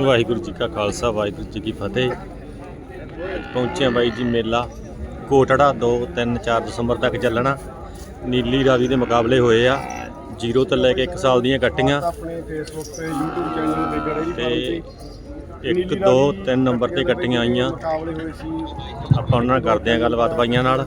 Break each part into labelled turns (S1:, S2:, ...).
S1: ਵਾਹਿਗੁਰੂ ਜੀ ਕਾ ਖਾਲਸਾ, ਵਾਹਿਗੁਰੂ ਜੀ ਕੀ ਫਤਿਹ। ਅੱਜ ਪਹੁੰਚੇ ਬਾਈ ਜੀ ਮੇਲਾ। ਕੋਟੜਾ 2 3 4 ਦਸੰਬਰ ਤੱਕ ਚੱਲਣਾ। ਨੀਲੀ ਰਾਵੀ ਦੇ ਮੁਕਾਬਲੇ ਹੋਏ ਆ। ਜ਼ੀਰੋ ਤੋਂ ਲੈ ਕੇ 1 ਸਾਲ ਦੀਆਂ ਕੱਟੀਆਂ।
S2: ਆਪਣੇ ਫੇਸਬੁੱਕ ਤੇ YouTube ਚੈਨਲ ਤੇ ਗੜੇ
S1: ਤੇ 1 2 3 ਨੰਬਰ ਤੇ ਕੱਟੀਆਂ ਆਈਆਂ। ਆਪਾਂ ਉਹਨਾਂ ਨਾਲ ਕਰਦੇ ਹਾਂ ਗੱਲਬਾਤ ਬਾਈਆਂ ਨਾਲ।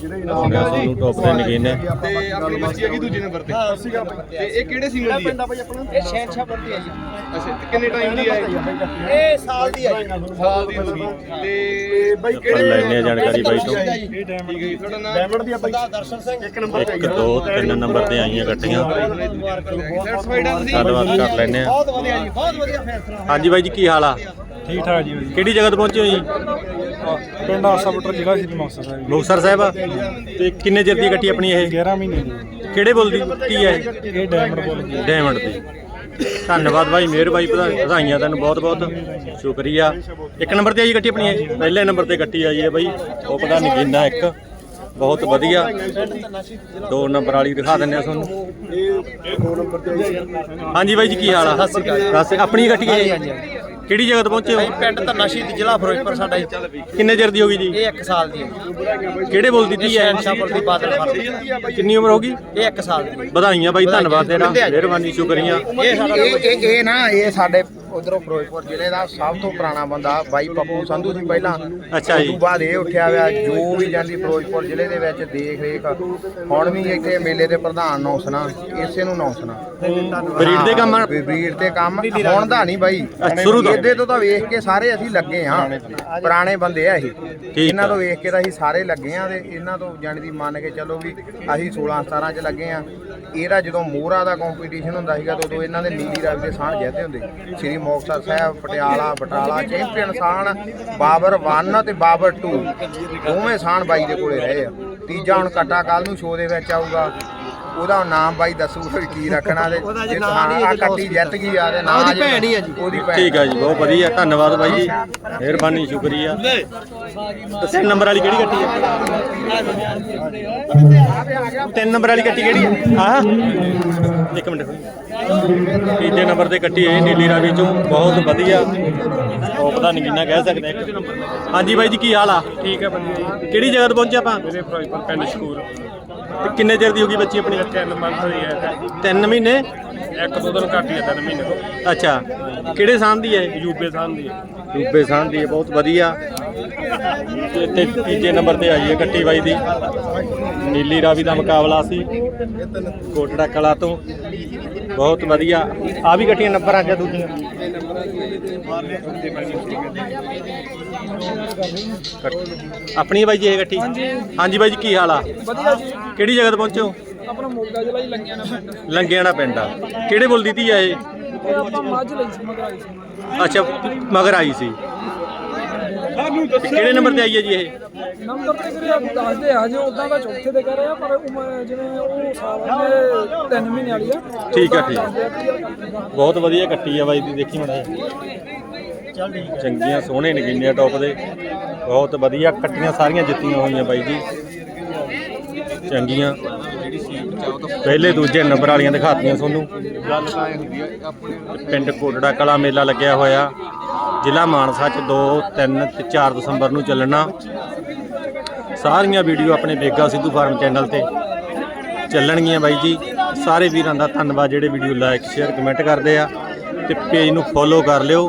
S2: ਜਿਹੜੇ
S1: ਦਿਖਾਉਂਦੇ ਹਾਂ ਤੁਹਾਨੂੰ ਟੌਪ ਦੇ ਨਗੀਨੇ
S2: ਤੇ ਆਪਣੀ ਬੱਚੀ ਹੈਗੀ ਦੂਜੇ ਨੰਬਰ ਤੇ। ਹਾਂ ਸੀਗਾ
S3: ਤੇ ਇਹ ਕਿਹੜੇ ਸਿੰਗਲ ਦੀ ਹੈ?
S2: ਪਿੰਡਾ ਭਾਈ ਆਪਣਾ।
S4: ਇਹ ਸ਼ਹਿਨਸ਼ਾਹ ਬੰਦੀ ਹੈ ਜੀ।
S3: ਅੱਛਾ ਤੇ ਕਿੰਨੇ ਟਾਈਮ ਦੀ ਹੈ ਇਹ?
S4: ਇਹ ਸਾਲ ਦੀ ਹੈ ਜੀ।
S3: ਸਾਲ ਦੀ ਹੋ ਗਈ ਤੇ
S2: ਬਾਈ
S1: ਆਪਾਂ ਲੈਣੇ ਆ ਜਾਣਕਾਰੀ ਬਾਈ ਤੋਂ।
S3: ਠੀਕ ਹੈ ਜੀ। ਤੁਹਾਡਾ ਨਾਮ?
S2: ਡਾਇਮੰਡ ਦੀ ਬਾਈ।
S4: ਦਰਸ਼ਨ ਸਿੰਘ।
S2: ਇੱਕ ਨੰਬਰ ਤੇ
S1: 1 2 3 ਨੰਬਰ ਤੇ ਆਈਆਂ ਕੱਟੀਆਂ
S3: ਸੈਟੀਸਫਾਈਡ ਆ ਤੁਸੀਂ?
S1: ਗੱਲਬਾਤ ਕਰ ਲੈਣੇ ਆ
S4: ਬਹੁਤ ਵਧੀਆ ਜੀ ਬਹੁਤ ਵਧੀਆ ਫੈਸਲਾ।
S1: ਹਾਂਜੀ ਬਾਈ ਜੀ ਕੀ ਹਾਲ ਆ?
S5: ਠੀਕ ਠਾਕ ਜੀ
S1: ਕਿਹੜੀ ਜਗ੍ਹਾ ਤੋਂ ਪਹੁੰਚੇ ਹੋ ਜੀ?
S5: ਪਿੰਡ ਆਸਾ ਬਟਰ ਜ਼ਿਲ੍ਹਾ ਸ਼੍ਰੀ ਮੁਕਤਸਰ ਸਾਹਿਬ
S1: ਮੁਕਤਸਰ ਸਾਹਿਬ ਤੇ ਕਿੰਨੇ ਚਿਰ ਦੀ ਕੱਟੀ ਆਪਣੀ ਇਹ?
S5: 11 ਮਹੀਨੇ ਦੀ।
S1: ਕਿਹੜੇ ਬੁੱਲ ਦੀ? ਕੀ ਹੈ ਇਹ?
S5: ਇਹ ਡਾਇਮੰਡ ਬੋਲ
S1: ਡਾਇਮੰਡ ਦੀ। ਧੰਨਵਾਦ ਭਾਈ ਮਿਹਰ ਭਾਈ ਵਧਾ- ਵਧਾਈਆਂ ਤੈਨੂੰ ਬਹੁਤ ਬਹੁਤ। ਸ਼ੁਕਰੀਆ। ਇੱਕ ਨੰਬਰ ਤੇ ਆਈ ਕੱਟੀ ਆਪਣੀ ਇਹ? ਪਹਿਲੇ ਨੰਬਰ ਤੇ ਕੱਟੀ ਆਈ ਹੈ ਬਾਈ ਉਹ ਪਤਾ ਨਹੀਂ ਕਿੰਨਾ ਇੱਕ। ਬਹੁਤ ਵਧੀਆ। ਦੋ ਨੰਬਰ ਵਾਲੀ ਦਿਖਾ ਦਿੰਦੇ ਆ ਤੁਹਾਨੂੰ। ਹਾਂਜੀ ਬਾਈ ਜੀ ਕੀ ਹਾਲ ਆ? ਸਤਿ ਸ਼੍ਰੀ ਅਕਾਲ। ਆਪਣੀ ਕੱਟੀ ਹੈ? ਕਿਹੜੀ ਜਗ੍ਹਾ ਤੋਂ ਪਹੁੰਚੇ ਹੋ?
S4: ਪਿੰਡ ਧੰਨਾ ਸ਼ਹੀਦ ਜ਼ਿਲ੍ਹਾ ਫਿਰੋਜ਼ਪੁਰ ਸਾਡਾ ਜੀ।
S1: ਕਿੰਨੇ ਚਿਰ ਦੀ ਹੋ ਗਈ ਜੀ?
S4: ਇਹ 1 ਸਾਲ ਦੀ ਹੈ
S1: ਕਿਹੜੇ ਬੁੱਲ ਦੀ ਧੀ ਹੈ?
S4: ਸ਼ਹਿਨਸ਼ਾਹਪੁਰ ਦੀ ਬਾਦਲ ਫਰਦ
S1: ਕਿੰਨੀ ਉਮਰ ਹੋ ਗਈ?
S4: ਇਹ 1 ਸਾਲ ਦੀ
S1: ਵਧਾਈਆਂ ਬਾਈ ਧੰਨਵਾਦ ਤੇਰਾ। ਮਿਹਰਬਾਨੀ ਸ਼ੁਕਰੀਆ।
S4: ਇਹ ਸਾਡਾ
S6: ਇਹ ਇਹ ਇਹ ਨਾ ਇਹ ਸਾਡੇ ਉਧਰੋਂ ਫਿਰੋਜ਼ਪੁਰ ਜ਼ਿਲ੍ਹੇ ਦਾ ਸਭ ਤੋਂ ਪੁਰਾਣਾ ਬੰਦਾ ਬਾਈ ਪੱਪੂ ਸੰਧੂ ਸੀ ਪਹਿਲਾਂ।
S1: ਅੱਛਾ ਜੀ।
S6: ਉਸ ਤੋਂ ਬਾਅਦ ਇਹ ਉੱਠਿਆ ਹੋਇਆ ਜੋ ਵੀ ਜਾਂਦੀ ਫਿਰੋਜ਼ਪੁਰ ਜ਼ਿਲ੍ਹੇ ਦੇ ਵਿੱਚ ਦੇਖ ਰੇਖ ਹੁਣ ਵੀ ਇੱਥੇ ਮੇਲੇ ਦੇ ਪ੍ਰਧਾਨ ਨੌਸਣਾ ਇਸੇ ਨੂੰ ਨੌਸਣਾ
S1: ਬਰੀਡ ਦੇ ਕੰਮ ਆ?
S6: ਬਰੀਡ ਤੇ ਕੰਮ ਹੁਣ ਦਾ ਨਹੀਂ ਬਾਈ।
S1: ਅੱਛਾ, ਸ਼ੁਰੂ ਤੋਂ।
S6: ਇਹਦੇ ਤੋਂ ਤਾਂ ਵੇਖ ਕੇ ਸਾਰੇ ਅਸੀਂ ਲੱਗੇ ਹਾਂ। ਪੁਰਾਣੇ ਬੰਦੇ ਆ ਇਹ। ਇਹਨਾਂ ਤੋਂ ਵੇਖ ਕੇ ਤਾਂ ਅਸੀਂ ਸਾਰੇ ਲੱਗੇ ਆ ਤੇ ਇਹਨਾਂ ਤੋਂ ਜਾਣੀ ਦੀ ਮੰਨ ਕੇ ਚੱਲੋ ਵੀ ਅਸੀਂ 16 17 ਚ ਲੱਗੇ ਆ ਇਹਦਾ ਜਦੋਂ ਮੋਹਰਾ ਦਾ ਕੰਪੀਟੀਸ਼ਨ ਹੁੰਦਾ ਸੀਗਾ ਤਾਂ ਉਦੋਂ ਇਹਨਾਂ ਦੇ ਨੀਲੀ ਰਾਵੀ ਦੇ ਸਾਹ ਜਿੱਤੇ ਹੁੰਦੇ। ਸ੍ਰੀ ਮੁਕਤਸਰ ਸਾਹਿਬ, ਪਟਿਆਲਾ, ਬਟਾਲਾ ਚੈਂਪੀਅਨ ਸਾਹਣ ਬਾਬਰ 1 ਤੇ ਬਾਬਰ 2 ਦੋਵੇਂ ਸਾਹਣ ਬਾਈ ਦੇ ਕੋਲੇ ਰਹੇ ਆ। ਤੀਜਾ ਹੁਣ ਕੱਟਾ ਕੱਲ ਨੂੰ ਸ਼ੋਅ ਦੇ ਵਿੱਚ ਆਊਗਾ। ਉਹਦਾ ਨਾਮ ਬਾਈ ਦੱਸੂਗਾ ਵੀ ਕੀ ਰੱਖਣਾ ਤੇ ਜੇ ਹਾਂ ਆ ਕੱਟੀ ਜਿੱਤ ਗਈ ਆ ਤੇ ਨਾਂ
S4: ਉਹਦੀ ਭੈਣ ਹੀ ਆ ਜੀ।
S6: ਉਹਦੀ ਭੈਣ।
S1: ਠੀਕ ਆ ਜੀ ਬਹੁਤ ਵਧੀਆ ਧੰਨਵਾਦ ਬਾਈ ਜੀ। ਮਿਹਰਬਾਨੀ ਸ਼ੁਕਰੀਆ। ਤਿੰਨ ਨੰਬਰ ਵਾਲੀ ਕਿਹੜੀ ਗੱਟੀ ਹੈ ਤਿੰਨ ਨੰਬਰ ਵਾਲੀ ਗੱਟੀ ਕਿਹੜੀ ਹੈ ਆਹ। ਇੱਕ ਮਿੰਟ ਤੀਜੇ ਨੰਬਰ ਤੇ ਕੱਟੀ ਹੈ ਨੀਲੀ ਰਾਵੀ ਚੋਂ। ਬਹੁਤ ਵਧੀਆ। ਉਹ ਪਤਾ ਨਹੀਂ ਕਿੰਨਾ ਕਹਿ ਸਕਦੇ ਹਾਂਜੀ ਬਾਈ ਜੀ ਕੀ ਹਾਲ ਆ?
S5: ਠੀਕ ਹੈ ਵਧੀਆ ਜੀ।
S1: ਕਿਹੜੀ ਜਗ੍ਹਾ ਤੋਂ ਪਹੁੰਚੇ ਆਪਾਂ?
S5: ਮੇਰੇ ਫਿਰੋਜ਼ਪੁਰ ਪਿੰਡ ਸ਼ਕੂਰ।
S1: ਤੇ ਕਿੰਨੇ ਚਿਰ ਦੀ ਹੋ ਗਈ ਬੱਚੀ ਆਪਣੀ?
S5: ਤਿੰਨ ਮੰਥ ਦੀ ਹੈ।
S1: ਤਿੰਨ ਮਹੀਨੇ?
S5: ਇੱਕ ਦੋ ਦਿਨ ਘੱਟ ਹੀ ਹੈ ਤਿੰਨ ਮਹੀਨੇ ਤੋਂ।
S1: ਅੱਛਾ। ਕਿਹੜੇ ਸਾਲ ਦੀ ਹੈ? ਇਹ?
S5: ਯੂਪੀ ਸਾਨ ਦੀ ਹੈ।
S1: ਰੂਪੇ ਸਾਹ ਦੀ ਹੈ ਬਹੁਤ ਵਧੀਆ। ਤੇ ਤੇ ਤੀਜੇ ਨੰਬਰ ਤੇ ਆਈ ਹੈ ਕੱਟੀ ਬਾਈ ਦੀ। ਨੀਲੀ ਰਾਵੀ ਦਾ ਮੁਕਾਬਲਾ ਸੀ। ਕੋਟੜਾ ਕਲਾ ਤੋਂ। ਬਹੁਤ ਵਧੀਆ। ਆ ਵੀ ਕੱਟੀਆਂ ਨੰਬਰ ਆ ਗਿਆ ਦੂਜੀਆਂ? ਆਪਣੀ ਬਾਈ ਜੀ ਇਹ ਕੱਟੀ ਹਾਂਜੀ। ਬਾਈ ਜੀ ਕੀ ਹਾਲ ਆ?
S7: ਵਧੀਆ ਜੀ।
S1: ਕਿਹੜੀ ਜਗ੍ਹਾ ਤੇ ਪਹੁੰਚੇ ਹੋ?
S7: ਆਪਣਾ ਮੋਗਾ ਜ਼ਿਲ੍ਹਾ ਹੀ ਲੰਗਿਆ ਨਾ ਪਿੰਡ।
S1: ਲੰਗਿਆਣਾ ਪਿੰਡ ਆ। ਕਿਹੜੇ ਬੁੱਲ ਦੀ ਧੀ ਆ ਇਹ?
S7: ਇਹ ਆਪਾਂ ਮੱਝ ਲਈ ਸੀ ਮਗਰ ਆਈ ਸੀ।
S1: ਅੱਛਾ ਮਗਰ ਆਈ ਸੀ। ਕਿਹੜੇ ਨੰਬਰ ਤੇ ਆਈ ਹੈ ਜੀ ਇਹ?
S7: ਨੰਬਰ ਤੇ ਕਰਿਆ ਦੱਸਦੇ ਆ ਜੇ ਉਦਾਂ ਦਾ ਚੌਥੇ ਤੇ ਕਰ ਰਿਹਾ ਪਰ ਉਮਰ ਜਿਵੇਂ ਉਹ ਸਾਲ ਦੇ ਤਿੰਨ ਮਹੀਨੇ ਵਾਲੀ ਆ।
S1: ਠੀਕ ਆ,
S7: ਉਦਾਂ
S1: ਠੀਕ ਆ।
S7: ਆ।
S1: ਬਹੁਤ ਵਧੀਆ ਕੱਟੀ ਆ ਬਾਈ ਦੀ ਦੇਖੀ ਮੜਾ ਚੰਗੀਆਂ ਸੋਹਣੇ ਨਗੀਨੇ ਟੌਪ ਦੇ। ਬਹੁਤ ਵਧੀਆ ਕੱਟੀਆਂ ਸਾਰੀਆਂ ਜਿੱਤੀਆਂ ਹੋਈਆਂ ਬਾਈ ਜੀ। ਚੰਗੀਆਂ। ਪਹਿਲੇ ਦੂਜੇ ਨੰਬਰ ਵਾਲੀਆਂ ਦਿਖਾਤੀਆਂ ਤੁਹਾਨੂੰ। ਪਿੰਡ ਕੋਟੜਾ ਕਲਾ ਮੇਲਾ ਲੱਗਿਆ ਹੋਇਆ। ਜ਼ਿਲ੍ਹਾ ਮਾਨਸਾ ਚ 2 3 ਤੇ 4 ਦਸੰਬਰ ਨੂੰ ਚੱਲਣਾ। ਸਾਰੀਆਂ ਵੀਡੀਓ ਆਪਣੇ ਬੇਗਾ ਸਿੱਧੂ ਫਾਰਮ ਚੈਨਲ ਤੇ ਚੱਲਣਗੀਆਂ ਬਾਈ ਜੀ। ਸਾਰੇ ਵੀਰਾਂ ਦਾ ਧੰਨਵਾਦ, ਜਿਹੜੇ ਵੀਡੀਓ ਲਾਈਕ ਸ਼ੇਅਰ ਕਮੈਂਟ ਕਰਦੇ ਆ ਤੇ ਪੇਜ ਨੂੰ ਫੋਲੋ ਕਰ ਲਿਓ,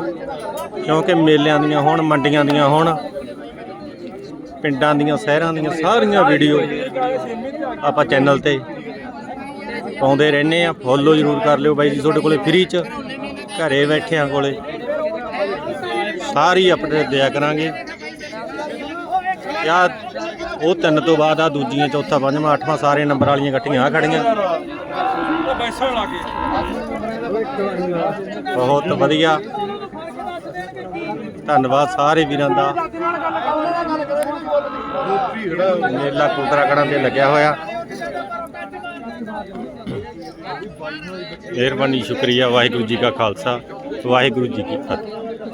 S1: ਕਿਉਂਕਿ ਮੇਲਿਆਂ ਦੀਆਂ ਹੋਣ, ਮੰਡੀਆਂ ਦੀਆਂ ਹੋਣ, ਪਿੰਡਾਂ ਦੀਆਂ, ਸ਼ਹਿਰਾਂ ਦੀਆਂ ਸਾਰੀਆਂ ਵੀਡੀਓ ਆਪਾਂ ਚੈਨਲ ਤੇ ਪਾਉਂਦੇ ਰਹਿੰਦੇ ਆ। ਫੋਲੋ ਜ਼ਰੂਰ ਕਰ ਲਿਓ ਬਾਈ ਜੀ, ਤੁਹਾਡੇ ਕੋਲੇ ਫ੍ਰੀ ਚ, ਘਰੇ ਬੈਠਿਆਂ ਕੋਲੇ। ਸਾਰੀ ਅਪਡੇਟ ਦਿਆ ਕਰਾਂਗੇ। ਯਾ ਉਹ ਤਿੰਨ ਤੋਂ ਬਾਅਦ ਆ ਦੂਜੀਆਂ ਚੌਥਾ ਪੰਜਵਾਂ ਅੱਠਵਾਂ ਸਾਰੇ ਨੰਬਰ ਵਾਲੀਆਂ ਗੱਟੀਆਂ ਆ ਖੜੀਆਂ। ਬਹੁਤ ਵਧੀਆ। ਧੰਨਵਾਦ ਸਾਰੇ ਵੀਰਾਂ ਦਾ। ਮੇਲਾ ਕੁਤਰਾਕੜਾਂ ਤੇ ਲੱਗਿਆ ਹੋਇਆ। ਮਿਹਰਬਾਨੀ ਸ਼ੁਕਰੀਆ। ਵਾਹਿਗੁਰੂ ਜੀ ਕਾ ਖਾਲਸਾ ਵਾਹਿਗੁਰੂ ਜੀ ਕੀ ਫਤਿਹ।